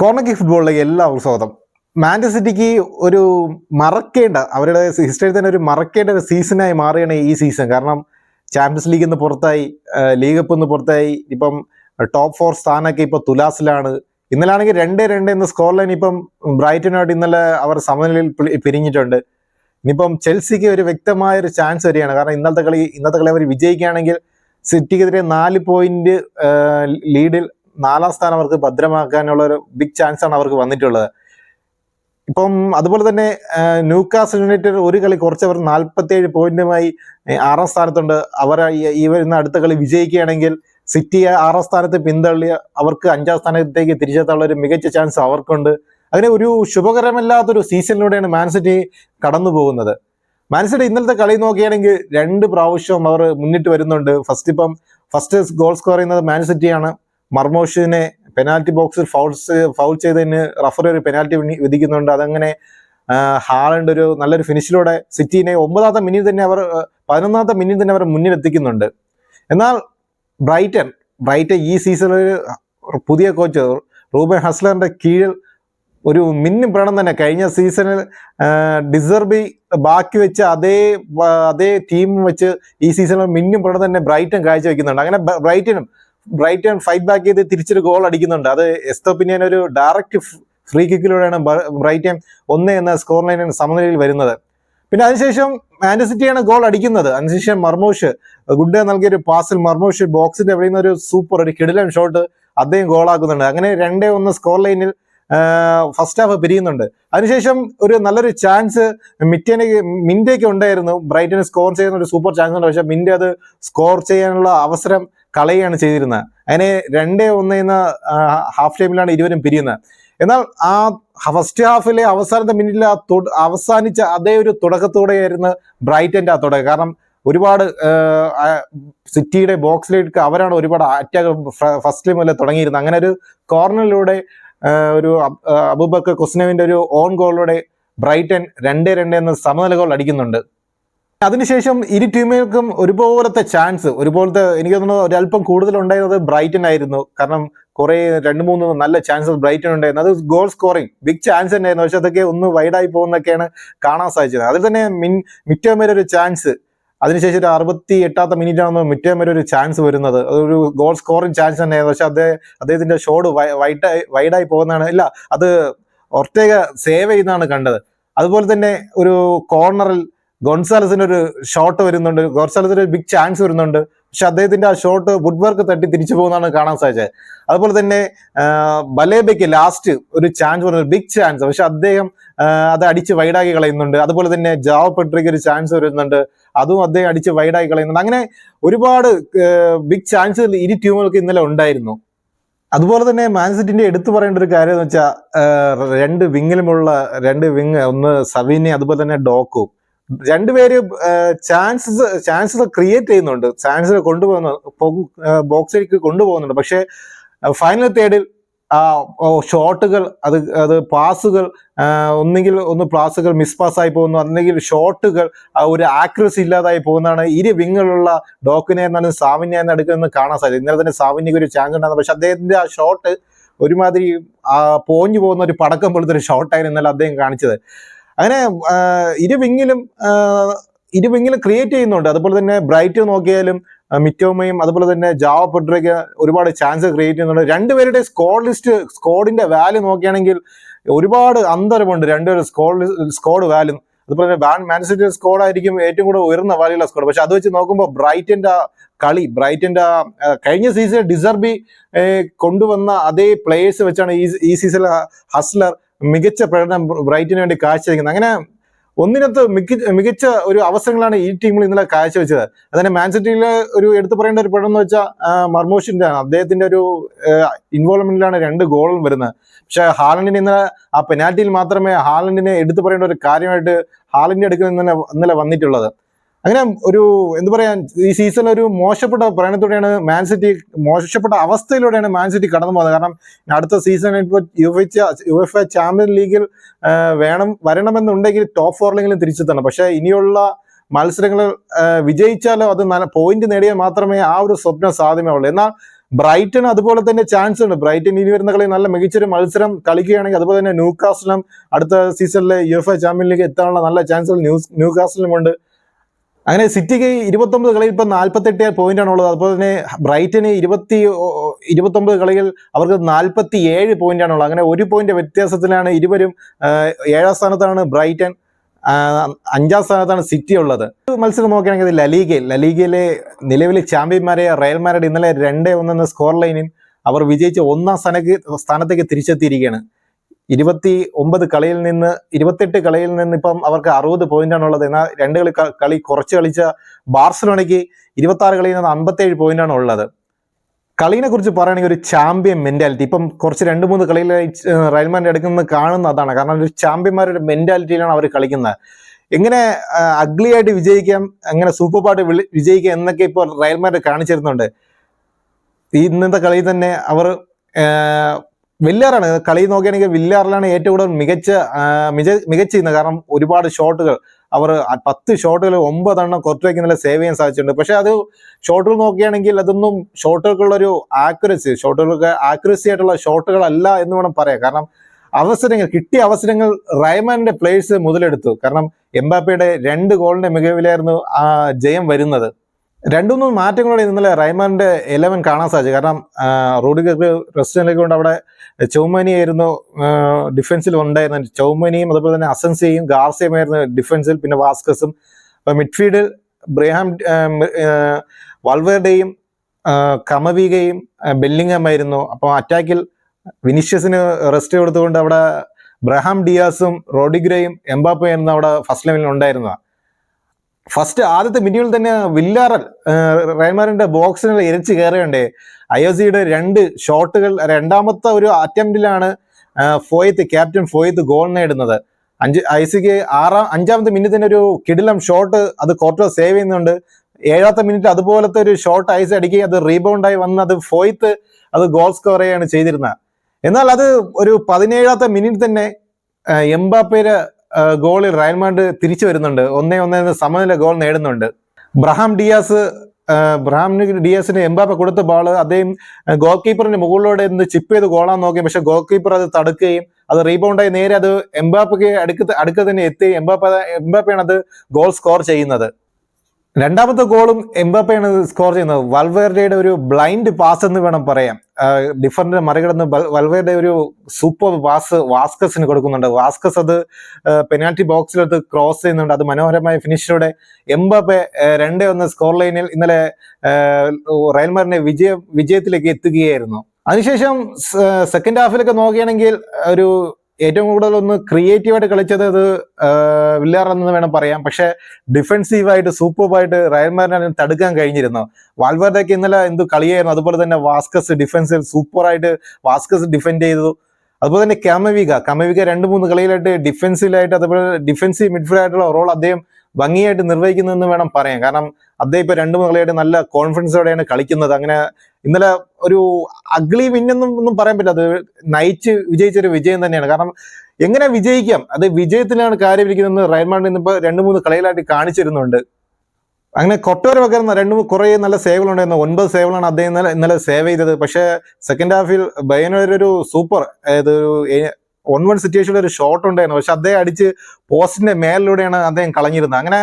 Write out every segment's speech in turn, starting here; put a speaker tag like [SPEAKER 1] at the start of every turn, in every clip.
[SPEAKER 1] Corner kick ഫുട്ബോളിലേക്ക് എല്ലാവർക്കും സ്വാഗതം. മാഞ്ചസ്റ്റർ സിറ്റിക്ക് ഒരു മറക്കേണ്ട അവരുടെ ഹിസ്റ്ററിയിൽ തന്നെ ഒരു മറക്കേണ്ട ഒരു സീസണായി മാറിയാണ് ഈ സീസൺ കാരണം ചാമ്പ്യൻസ് ലീഗിൽ നിന്ന് പുറത്തായി ലീഗ് കപ്പ് നിന്ന് പുറത്തായി ഇപ്പം ടോപ്പ് ഫോർ സ്ഥാനമൊക്കെ ഇപ്പോൾ തുലാസിലാണ്. ഇന്നലെ ആണെങ്കിൽ രണ്ട് രണ്ട് എന്ന സ്കോർ ലൈൻ ഇപ്പം ബ്രൈറ്റനായിട്ട് ഇന്നലെ അവർ സമനിലയിൽ പിരിഞ്ഞിട്ടുണ്ട്. ഇനിയിപ്പം ചെൽസിക്ക് ഒരു വ്യക്തമായ ഒരു ചാൻസ് വരികയാണ്. കാരണം ഇന്നത്തെ കളി ഇന്നത്തെ കളി അവർ വിജയിക്കുകയാണെങ്കിൽ സിറ്റിക്കെതിരെ നാല് പോയിന്റ് ലീഡിൽ നാലാം സ്ഥാനം അവർക്ക് ഭദ്രമാക്കാനുള്ള ഒരു ബിഗ് ചാൻസ് ആണ് അവർക്ക് വന്നിട്ടുള്ളത്. ഇപ്പം അതുപോലെ തന്നെ ന്യൂക്കാസ് യുണൈറ്റഡ് ഒരു കളി കുറച്ചവർ നാൽപ്പത്തിയേഴ് പോയിന്റുമായി ആറാം സ്ഥാനത്തുണ്ട്. അവർ ഈ- വരുന്ന അടുത്ത കളി വിജയിക്കുകയാണെങ്കിൽ സിറ്റി ആറാം സ്ഥാനത്ത് പിന്തള്ളി അവർക്ക് അഞ്ചാം സ്ഥാനത്തേക്ക് തിരിച്ചെത്താനുള്ള ഒരു മികച്ച ചാൻസ് അവർക്കുണ്ട്. അങ്ങനെ ഒരു ശുഭകരമല്ലാത്തൊരു സീസണിലൂടെയാണ് മാൻസിറ്റി കടന്നു പോകുന്നത്. മാൻസിറ്റി ഇന്നലത്തെ കളി നോക്കുകയാണെങ്കിൽ രണ്ട് പ്രാവശ്യം അവർ മുന്നിട്ട് വരുന്നുണ്ട്. ഫസ്റ്റ് ഇപ്പം ഫസ്റ്റ് ഗോൾ സ്കോർ ചെയ്യുന്നത് മാൻ സിറ്റിയാണ് മർമോഷിനെ പെനാൽറ്റി ബോക്സിൽ ഫൗൾസ് ഫൗൾ ചെയ്തതിന് റഫറി ഒരു പെനാൽറ്റി വിധിക്കുന്നുണ്ട്. അതങ്ങനെ ഹാളണ്ട് ഒരു നല്ലൊരു ഫിനിഷിലൂടെ സിറ്റിനെ ഒമ്പതാമത്തെ മിനിറ്റ് തന്നെ അവർ പതിനൊന്നാമത്തെ മിനിറ്റ് തന്നെ അവർ മുന്നിലെത്തിക്കുന്നുണ്ട്. എന്നാൽ ബ്രൈറ്റൺ ബ്രൈറ്റൺ ഈ സീസണിൽ പുതിയ കോച്ച് റൂബൻ ഹസ്ലറിന്റെ കീഴിൽ ഒരു മിന്നും പ്രണം തന്നെ. കഴിഞ്ഞ സീസണിൽ ഡിസർബി ബാക്കി വെച്ച് അതേ അതേ ടീം വെച്ച് ഈ സീസണിൽ മിന്നും പ്രണം തന്നെ ബ്രൈറ്റൺ കാഴ്ചവെക്കുന്നുണ്ട്. അങ്ങനെ ബ്രൈറ്റനും ബ്രൈറ്റൺ ഫൈറ്റ് ബാക്ക് ചെയ്ത് തിരിച്ചൊരു ഗോൾ അടിക്കുന്നുണ്ട്. അത് എസ്തോപ്പിനിയൻ ഒരു ഡയറക്റ്റ് ഫ്രീ കിക്കിലൂടെയാണ് ബ്രൈറ്റൺ ഒന്ന് എന്ന സ്കോർ ലൈനിൽ സമനിലയിൽ വരുന്നത്. പിന്നെ അതിനുശേഷം മാൻഡസിറ്റിയാണ് സിറ്റിയാണ് ഗോൾ അടിക്കുന്നത്. അതിനുശേഷം മർമോഷ് ഗുഡ് നൽകിയ ഒരു പാസിൽ മർമോഷ് ബോക്സിന്റെ അവിടെ നിന്ന് ഒരു സൂപ്പർ ഒരു കിടിലൻ ഷോട്ട് അദ്ദേഹം ഗോളാക്കുന്നുണ്ട് അങ്ങനെ രണ്ടേ ഒന്ന് സ്കോർ ലൈനിൽ ഫസ്റ്റ് ഹാഫ് പിരിയുന്നുണ്ട്. അതിനുശേഷം ഒരു നല്ലൊരു ചാൻസ് മിറ്റേനെ മിന്റേക്ക് ഉണ്ടായിരുന്നു. ബ്രൈറ്റന് സ്കോർ ചെയ്യുന്ന ഒരു സൂപ്പർ ചാൻസ് ഉണ്ട്. പക്ഷെ മിന്റെ അത് സ്കോർ ചെയ്യാനുള്ള അവസരം കളയുകയാണ് ചെയ്തിരുന്നത്. അതിനെ രണ്ടേ ഒന്ന് എന്ന ഹാഫ് ടൈമിലാണ് ഇരുവരും പിരിയുന്നത്. എന്നാൽ ആ ഫസ്റ്റ് ഹാഫിലെ അവസാനത്തെ മിനിറ്റിൽ ആ അവസാനിച്ച അതേ ഒരു തുടക്കത്തോടെയായിരുന്നു ബ്രൈറ്റന്റെ ആ തുടക്കം. കാരണം ഒരുപാട് സിറ്റിയുടെ ബോക്സിലേക്ക് അവരാണ് ഒരുപാട് അറ്റാക്ക് ഫസ്റ്റ് മുതലേ തുടങ്ങിയിരുന്നത്. അങ്ങനെ ഒരു കോർണറിലൂടെ ഒരു അബൂബക്കർ കുസ്നവിന്റെ ഒരു ഓൺ ഗോളിലൂടെ ബ്രൈറ്റൻ രണ്ട് രണ്ട് എന്ന സമനില ഗോൾ അടിക്കുന്നുണ്ട്. അതിനുശേഷം ഇരു ടീമുകൾക്കും ഒരുപോലത്തെ ചാൻസ് ഒരുപോലത്തെ എനിക്ക് തോന്നുന്നു ഒരല്പം കൂടുതൽ ഉണ്ടായിരുന്നത് ബ്രൈറ്റൻ ആയിരുന്നു. കാരണം കുറെ രണ്ട് മൂന്ന് നല്ല ചാൻസസ് ബ്രൈറ്റൻ ഉണ്ടായിരുന്നു. അത് ഗോൾ സ്കോറിംഗ് ബിഗ് ചാൻസ് തന്നെയായിരുന്നു. പക്ഷെ അതൊക്കെ ഒന്ന് വൈഡായി പോകുന്നൊക്കെയാണ് കാണാൻ സാധിച്ചത്. അതിൽ തന്നെ മിൻ മിറ്റോമേര ഒരു ചാൻസ് അതിനുശേഷം ഒരു അറുപത്തി എട്ടാമത്തെ മിനിറ്റ് ആണെന്ന് മിറ്റോമേര ഒരു ചാൻസ് വരുന്നത്. അതൊരു ഗോൾ സ്കോറിംഗ് ചാൻസ് തന്നെയായിരുന്നു. പക്ഷെ അദ്ദേഹം അദ്ദേഹത്തിന്റെ ഷോട്ട് വൈഡായി വൈഡായി പോകുന്നതാണ്. ഇല്ല അത് ഒർട്ടേക സേവ് ചെയ്യുന്നതാണ് കണ്ടത്. അതുപോലെ തന്നെ ഒരു കോർണറിൽ ഗോൺസാലസിന് ഒരു ഷോട്ട് വരുന്നുണ്ട്. ഗോൺസാലസിന് ഒരു ബിഗ് ചാൻസ് വരുന്നുണ്ട്. പക്ഷെ അദ്ദേഹത്തിന്റെ ആ ഷോട്ട് വുഡ് വർക്ക് തട്ടി തിരിച്ചു പോകുന്നതാണ് കാണാൻ സാധിച്ചത്. അതുപോലെ തന്നെ ബലേബയ്ക്ക് ലാസ്റ്റ് ഒരു ചാൻസ് വരുന്നുണ്ട് ബിഗ് ചാൻസ് പക്ഷെ അദ്ദേഹം അത് അടിച്ച് വൈഡാക്കി കളയുന്നുണ്ട്. അതുപോലെ തന്നെ ജാവ പെട്രിക്ക് ഒരു ചാൻസ് വരുന്നുണ്ട്. അതും അദ്ദേഹം അടിച്ച് വൈഡാക്കി കളയുന്നുണ്ട്. അങ്ങനെ ഒരുപാട് ബിഗ് ചാൻസുകൾ ഇരു ടീമുകൾക്ക് ഇന്നലെ ഉണ്ടായിരുന്നു. അതുപോലെ തന്നെ മാൻസിറ്റിന്റെ എടുത്തു പറയേണ്ട ഒരു കാര്യം എന്ന് വെച്ചാൽ രണ്ട് വിങ്ങിലുമുള്ള രണ്ട് വിങ് ഒന്ന് സവീനെ അതുപോലെ തന്നെ ഡോക്കു. രണ്ടുപേര് ചാൻസസ് ചാൻസസ് ക്രിയേറ്റ് ചെയ്യുന്നുണ്ട്. ചാൻസസ് കൊണ്ടുപോകുന്ന ബോക്സിലേക്ക് കൊണ്ടുപോകുന്നുണ്ട്. പക്ഷേ ഫൈനൽ തേർഡിൽ ഷോട്ടുകൾ അത് അത് പാസുകൾ ഒന്നുകിൽ ഒന്ന് പാസുകൾ മിസ് പാസ്സായി പോകുന്നു. അല്ലെങ്കിൽ ഷോട്ടുകൾ ഒരു ആക്യുറസി ഇല്ലാതായി പോകുന്നതാണ്. ഇരു വിങ്ങിലുള്ള ഡോക്കിനെ എന്നാലും സാവിന്യ എന്ന് എടുക്കുന്നത് കാണാൻ സാധിക്കും ഇന്നലെ തന്നെ സാവിന്യക്ക് ഒരു ചാൻസ് ഉണ്ടായിരുന്നു. പക്ഷെ അദ്ദേഹത്തിന്റെ ആ ഷോട്ട് ഒരുമാതിരി പോഞ്ഞു പോകുന്ന ഒരു പടക്കം പോലത്തെ ഒരു ഷോട്ടായിരുന്നു ഇന്നലെ അദ്ദേഹം കാണിച്ചത്. അങ്ങനെ ഇരുവിങ്ങിലും ഇരു വിങ്ങിലും ആ, ഇരു വിങ്ങിലും ക്രിയേറ്റ് ചെയ്യുന്നുണ്ട്. അതുപോലെ തന്നെ ബ്രൈറ്റ് നോക്കിയാലും മിറ്റോമയും അതുപോലെ തന്നെ ജാവ പെട്രയ്ക്ക് ഒരുപാട് ചാൻസ് ക്രിയേറ്റ് ചെയ്യുന്നുണ്ട്. രണ്ടുപേരുടെ സ്കോർ ലിസ്റ്റ് സ്കോഡിന്റെ വാല്യൂ നോക്കുകയാണെങ്കിൽ ഒരുപാട് അന്തരമുണ്ട്. രണ്ടുപേരും സ്കോർ സ്കോഡ് വാല്യൂ അതുപോലെ തന്നെ ബാൻ മാൻസിറ്റി സ്കോഡ് ആയിരിക്കും ഏറ്റവും കൂടുതൽ ഉയർന്ന വാല്യുള്ള സ്കോഡ് പക്ഷെ അത് വെച്ച് നോക്കുമ്പോൾ ബ്രൈറ്റിന്റെ കളി ബ്രൈറ്റന്റെ കഴിഞ്ഞ സീസൺ ഡിസർബി കൊണ്ടുവന്ന അതേ പ്ലേയേഴ്സ് വെച്ചാണ് ഈ ഈ സീസണിൽ ഹസ്ലർ മികച്ച പ്രകടനം ബ്രൈറ്റിന് വേണ്ടി കാഴ്ചവെക്കുന്നത്. അങ്ങനെ ഒന്നിനകത്ത് മികച്ച ഒരു അവസരങ്ങളാണ് ഈ ടീമിൽ ഇന്നലെ കാഴ്ചവെച്ചത്. അതന്നെ മാൻസിറ്റിയിലെ ഒരു എടുത്തു പറയേണ്ട ഒരു പ്രകടനം എന്ന് വെച്ചാൽ മർമോഷിന്റെ ആണ് അദ്ദേഹത്തിന്റെ ഒരു ഇൻവോൾവ്മെന്റിലാണ് രണ്ട് ഗോളും വരുന്നത്. പക്ഷെ ഹാലൻഡിന് ഇന്നലെ ആ പെനാൽറ്റിയിൽ മാത്രമേ ഹാലൻഡിനെ എടുത്തു പറയേണ്ട ഒരു കാര്യമായിട്ട് ഹാലൻഡിന്റെ അടുക്കൽ ഇന്നലെ ഇന്നലെ വന്നിട്ടുള്ളത്. അങ്ങനെ ഒരു എന്ത് പറയാൻ ഈ സീസണിൽ ഒരു മോശപ്പെട്ട പ്രയാണത്തോടെയാണ് മാൻ സിറ്റി മോശപ്പെട്ട അവസ്ഥയിലൂടെയാണ് മാൻ സിറ്റി കടന്നു പോകുന്നത്. കാരണം അടുത്ത സീസണിൽ ഇപ്പോൾ U F U F champion ലീഗിൽ വേണം വരണമെന്നുണ്ടെങ്കിൽ ടോപ്പ് ഫോറിലെങ്കിലും തിരിച്ചെത്തണം. പക്ഷേ ഇനിയുള്ള മത്സരങ്ങൾ വിജയിച്ചാലോ അത് പോയിന്റ് നേടിയാൽ മാത്രമേ ആ ഒരു സ്വപ്നം സാധ്യമാവുള്ളൂ എന്നാൽ ബ്രൈറ്റൺ അതുപോലെ തന്നെ ചാൻസ് ഉണ്ട്. ബ്രൈറ്റൺ ഇനി വരുന്ന കളി നല്ല മികച്ചൊരു മത്സരം കളിക്കുകയാണെങ്കിൽ അതുപോലെ തന്നെ ന്യൂകാസ്റ്റിലും അടുത്ത സീസണിലെ U F A champion league എത്താനുള്ള നല്ല ചാൻസുകൾ ന്യൂസ് ന്യൂകാസ്റ്റിലും ഉണ്ട് അങ്ങനെ സിറ്റിക്ക് ഇരുപത്തൊമ്പത് കളിയിൽ ഇപ്പം നാൽപ്പത്തെട്ട് പോയിന്റ് ആണ് ഉള്ളത് അതുപോലെ തന്നെ ബ്രൈറ്റന് ഇരുപത്തി ഇരുപത്തൊമ്പത് കളിയിൽ അവർക്ക് നാൽപ്പത്തി ഏഴ് പോയിന്റ് ഉള്ളത് അങ്ങനെ ഒരു പോയിന്റ് വ്യത്യാസത്തിലാണ് ഇരുവരും ഏഴാം സ്ഥാനത്താണ് ബ്രൈറ്റൺ ആ, അഞ്ചാം സ്ഥാനത്താണ് സിറ്റി ഉള്ളത്. മത്സരം നോക്കുകയാണെങ്കിൽ ലലീഗയിൽ ലലീഗയിലെ നിലവിലെ ചാമ്പ്യന്മാരെ റയൽ മാഡ്രിഡ് ഇന്നലെ രണ്ടേ ഒന്നെന്ന സ്കോർ ലൈനിൽ അവർ വിജയിച്ച് ഒന്നാം സ്ഥാനക്ക് സ്ഥാനത്തേക്ക് തിരിച്ചെത്തിയിരിക്കുകയാണ്. ഇരുപത്തി ഒമ്പത് കളിയിൽ നിന്ന് ഇരുപത്തെട്ട് കളിയിൽ നിന്ന് ഇപ്പം അവർക്ക് അറുപത് ആണുള്ളത് എന്നാൽ രണ്ട് കളി കളി കുറച്ച് കളിച്ച ബാർസലോണയ്ക്ക് ഇരുപത്തി ആറ് കളിയിൽ നിന്ന് അമ്പത്തേഴ് ആണ് ഉള്ളത് കളീനെ കുറിച്ച് പറയുകയാണെങ്കിൽ ഒരു ചാമ്പ്യൻ മെന്റാലിറ്റി ഇപ്പം കുറച്ച് രണ്ട് മൂന്ന് കളിയിൽ റയൽമാന്റെ എടുക്കുന്നത് കാണുന്ന അതാണ്. കാരണം ഒരു ചാമ്പ്യന്മാരുടെ മെന്റാലിറ്റിയിലാണ് അവർ കളിക്കുന്നത്. എങ്ങനെ അഗ്ലി ആയിട്ട് വിജയിക്കാം അങ്ങനെ സൂപ്പർ പാട്ട് വിജയിക്കാം എന്നൊക്കെ ഇപ്പോൾ റയൽമാന്റെ കാണിച്ചിരുന്നുണ്ട്. ഇന്നത്തെ കളിയിൽ തന്നെ അവർ വില്ലാറാണ്. കളി നോക്കുകയാണെങ്കിൽ വില്ലാറിലാണ് ഏറ്റവും കൂടുതൽ മികച്ച മികച്ച ചെയ്യുന്നത് കാരണം ഒരുപാട് ഷോട്ടുകൾ. അവർ പത്ത് ഷോട്ടുകൾ ഒമ്പതെണ്ണം കുറച്ചു ഇന്നലെ സേവ് ചെയ്യാൻ സാധിച്ചിട്ടുണ്ട്. പക്ഷെ അത് ഷോട്ടുകൾ നോക്കുകയാണെങ്കിൽ അതൊന്നും ഷോട്ടുകൾക്കുള്ള ഒരു ആക്യുറസി ഷോട്ടുകൾക്ക് ആക്യുറസി ആയിട്ടുള്ള ഷോട്ടുകളല്ല എന്ന് വേണം പറയാം കാരണം അവസരങ്ങൾ കിട്ടിയ അവസരങ്ങൾ റയമാന്റെ പ്ലേയേഴ്സ് മുതലെടുത്തു. കാരണം എംബാപ്പയുടെ രണ്ട് ഗോളിന്റെ മികവിലായിരുന്നു ആ ജയം വരുന്നത്. രണ്ടുമൂന്ന് മാറ്റങ്ങളോടെ ഇന്നലെ റൈമാന്റെ ഇലവൻ കാണാൻ സാധിച്ചു. കാരണം റോഡിഗർക്ക് റെസ്റ്റിലേക്ക് കൊണ്ട് അവിടെ ചൗമനി ആയിരുന്നു ഡിഫൻസിൽ ഉണ്ടായിരുന്നത്. ചൗമനിയും അതുപോലെ തന്നെ അസൻസിയും ഗാർസിയുമായിരുന്നു ഡിഫൻസിൽ പിന്നെ വാസ്കസും. മിഡ്ഫീൽഡിൽ ബ്രഹാം വൾവേർഡയും കമവീകയും ബെല്ലിംഗം ആയിരുന്നു. അപ്പോൾ അറ്റാക്കിൽ വിനിഷ്യസിന് റെസ്റ്റ് കൊടുത്തുകൊണ്ട് അവിടെ ബ്രഹാം ഡിയാസും റോഡിഗ്രയും എംബാപ്പയായിരുന്നു അവിടെ ഫസ്റ്റ് ലെവലിൽ ഉണ്ടായിരുന്നത്. ഫസ്റ്റ് ആദ്യത്തെ മിനിറ്റിൽ തന്നെ വില്ലാറൽ റയൽമാരിന്റെ ബോക്സിനെ ഇരച്ച് കയറുകയുണ്ടേ ഐ ഒ സിയുടെ രണ്ട് ഷോട്ടുകൾ രണ്ടാമത്തെ ഒരു അറ്റംപ്റ്റിലാണ് ഫോയത്ത് ക്യാപ്റ്റൻ ഫോയത്ത് ഗോൾ നേടുന്നത്. അഞ്ച് ഐ സിക്ക് ആറാം അഞ്ചാമത്തെ മിനിറ്റ് തന്നെ ഒരു കിടിലം ഷോട്ട് അത് കോർട്ടോ സേവ് ചെയ്യുന്നുണ്ട്. ഏഴാമത്തെ മിനിറ്റ് അതുപോലത്തെ ഒരു ഷോട്ട് ഐസ് അടിക്കുകയും അത് റീബൗണ്ടായി വന്ന് അത് ഫോയത്ത് അത് ഗോൾ സ്കോർ ചെയ്യുകയാണ് ചെയ്തിരുന്നത്. എന്നാൽ അത് ഒരു പതിനേഴാമത്തെ മിനിറ്റ് തന്നെ ആ, ഗോളിൽ റയൽമാണ്ട് തിരിച്ചു വരുന്നുണ്ട്. ഒന്നേ ഒന്നേ സമനില ഗോൾ നേടുന്നുണ്ട്. ബ്രഹാം ഡിയാസ് ബ്രഹാം ഡിയാസിന് എംബാപ്പ കൊടുത്ത ബോൾ അദ്ദേഹം ഗോൾ കീപ്പറിന്റെ മുകളിലൂടെ ഒന്ന് ചിപ്പ് ചെയ്ത് ഗോളാൻ നോക്കി പക്ഷെ ഗോൾ കീപ്പർ അത് തടുക്കുകയും അത് റീബൗണ്ടായി നേരെ അത് എംബാപ്പയ്ക്ക് അടുക്ക അടുക്ക തന്നെ എത്തി. എംബാപ്പ എംബാപ്പയാണ് അത് ഗോൾ സ്കോർ ചെയ്യുന്നത്. രണ്ടാമത്തെ ഗോളും എംബാപ്പയാണ് സ്കോർ ചെയ്യുന്നത്. വൽവേർഡയുടെ ഒരു ബ്ലൈൻഡ് പാസ് എന്ന് വേണം പറയാം ഡിഫറിനെ മറികടന്ന് വൽവേർഡെ ഒരു സൂപ്പർ പാസ് വാസ്കസിന് കൊടുക്കുന്നുണ്ട്. വാസ്കസ് അത് പെനാൽറ്റി ബോക്സിലെടുത്ത് ക്രോസ് ചെയ്യുന്നുണ്ട്. അത് മനോഹരമായ ഫിനിഷിലൂടെ എംബാപ്പെ രണ്ടേ ഒന്ന് സ്കോർ ലൈനിൽ ഇന്നലെ റയൽമാറിനെ വിജയ വിജയത്തിലേക്ക് എത്തുകയായിരുന്നു. അതിനുശേഷം സെക്കൻഡ് ഹാഫിലൊക്കെ നോക്കുകയാണെങ്കിൽ ഒരു ഏറ്റവും കൂടുതൽ ഒന്ന് ക്രിയേറ്റീവായിട്ട് കളിച്ചത് അത് വില്ലാർ എന്ന് വേണം പറയാം. പക്ഷെ ഡിഫെൻസീവായിട്ട് സൂപ്പർബായിട്ട് റയൽമാറിനെ തടുക്കാൻ കഴിഞ്ഞിരുന്നു. വാൽവേർഡൊക്കെ ഇന്നലെ എന്ത് കളിയായിരുന്നു. അതുപോലെ തന്നെ വാസ്കസ് ഡിഫൻസിൽ സൂപ്പറായിട്ട് വാസ്കസ് ഡിഫെൻഡ് ചെയ്തു. അതുപോലെ തന്നെ കമവിക. കമവിക രണ്ട് മൂന്ന് കളിയിലായിട്ട് ഡിഫൻസീവായിട്ട് അതുപോലെ ഡിഫെൻസീവ് മിഡ്ഫീൽഡ് ആയിട്ടുള്ള റോൾ അദ്ദേഹം ഭംഗിയായിട്ട് നിർവഹിക്കുന്നതെന്ന് വേണം പറയാൻ. കാരണം അദ്ദേഹം ഇപ്പൊ രണ്ടു കളിയായിട്ട് നല്ല കോൺഫിഡൻസോടെയാണ് കളിക്കുന്നത്. അങ്ങനെ ഇന്നലെ ഒരു അഗ്ലി വിന്നെന്നും ഒന്നും പറയാൻ പറ്റില്ല. അത് നയിച്ച് വിജയിച്ച ഒരു വിജയം തന്നെയാണ്. കാരണം എങ്ങനെ വിജയിക്കാം? അത് വിജയത്തിലാണ് കാര്യമിരിക്കുന്നതെന്ന് റയൽമാണ്ട് ഇന്നിപ്പോ രണ്ട് മൂന്ന് കളികളായിട്ട് കാണിച്ചിരുന്നുണ്ട്. അങ്ങനെ കൊട്ടോര പകർന്ന രണ്ട് കുറേ നല്ല സേവകൾ ഉണ്ടായിരുന്നു. ഒൻപത് സേവകളാണ് അദ്ദേഹം ഇന്നലെ ഇന്നലെ സേവ് ചെയ്തത്. പക്ഷേ സെക്കൻഡ് ഹാഫിൽ ബയനൊരു സൂപ്പർ അതായത് വൺ വൺ സിറ്റുവേഷനിൽ ഒരു ഷോട്ട് ഉണ്ടായിരുന്നു. പക്ഷെ അദ്ദേഹം അടിച്ച് പോസ്റ്റിന്റെ മേലിലൂടെയാണ് അദ്ദേഹം കളഞ്ഞിരുന്നത്. അങ്ങനെ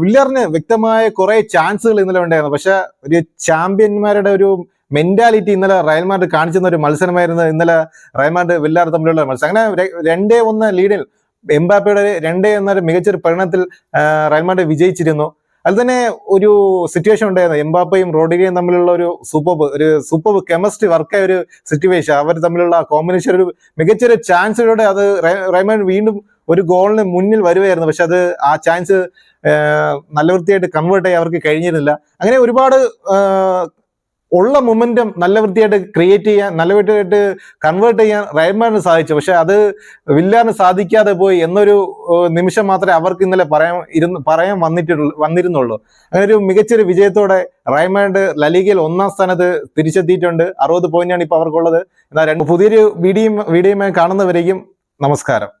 [SPEAKER 1] വില്ലറിന് വ്യക്തമായ കുറെ ചാൻസുകൾ ഇന്നലെ ഉണ്ടായിരുന്നു. പക്ഷെ ഒരു ചാമ്പ്യന്മാരുടെ ഒരു മെന്റാലിറ്റി ഇന്നലെ റയൽമാർഡ് കാണിച്ചിരുന്ന ഒരു മത്സരമായിരുന്നു ഇന്നലെ റയൽമാർഡ് വില്ലാർ തമ്മിലുള്ള മത്സരം. അങ്ങനെ രണ്ടേ ഒന്ന് ലീഡിൽ എംബാപ്പയുടെ രണ്ടേ എന്നൊരു മികച്ചൊരു പരിണത്തിൽ റയൽമാർഡ് വിജയിച്ചിരുന്നു. അതിൽ തന്നെ ഒരു സിറ്റുവേഷൻ ഉണ്ടായിരുന്നു. എംബാപ്പയും റോഡിഗയും തമ്മിലുള്ള ഒരു സൂപ്പർ ഒരു സൂപ്പർ കെമിസ്ട്രി വർക്കായ ഒരു സിറ്റുവേഷൻ അവർ തമ്മിലുള്ള കോമ്പിനേഷൻ ഒരു മികച്ചൊരു ചാൻസിലൂടെ അത് റൈമാൻ വീണ്ടും ഒരു ഗോളിന് മുന്നിൽ വരുമായിരുന്നു പക്ഷെ അത് ആ ചാൻസ് നല്ല വൃത്തിയായിട്ട് കൺവേർട്ട് ചെയ്യാൻ അവർക്ക് കഴിഞ്ഞിരുന്നില്ല. അങ്ങനെ ഒരുപാട് ഉള്ള മൊമെന്റം നല്ല വൃത്തിയായിട്ട് ക്രിയേറ്റ് ചെയ്യാൻ നല്ല വൃത്തിയായിട്ട് കൺവേർട്ട് ചെയ്യാൻ റയൽമാന് സാധിച്ചു. പക്ഷെ അത് വില്ലാന് സാധിക്കാതെ പോയി എന്നൊരു നിമിഷം മാത്രമേ അവർക്ക് ഇന്നലെ പറയാൻ ഇരുന്ന് പറയാൻ വന്നിട്ടുള്ളൂ വന്നിരുന്നുള്ളൂ. അങ്ങനെ ഒരു മികച്ചൊരു വിജയത്തോടെ റയൽമാൻഡ് ലലീഗയിൽ ഒന്നാം സ്ഥാനത്ത് തിരിച്ചെത്തിയിട്ടുണ്ട്. അറുപത് പോയിന്റാണ് ഇപ്പൊ അവർക്കുള്ളത്. എന്നാൽ രണ്ട് പുതിയൊരു വീഡിയോ വീഡിയോയുമായി കാണുന്നവരേക്കും നമസ്കാരം.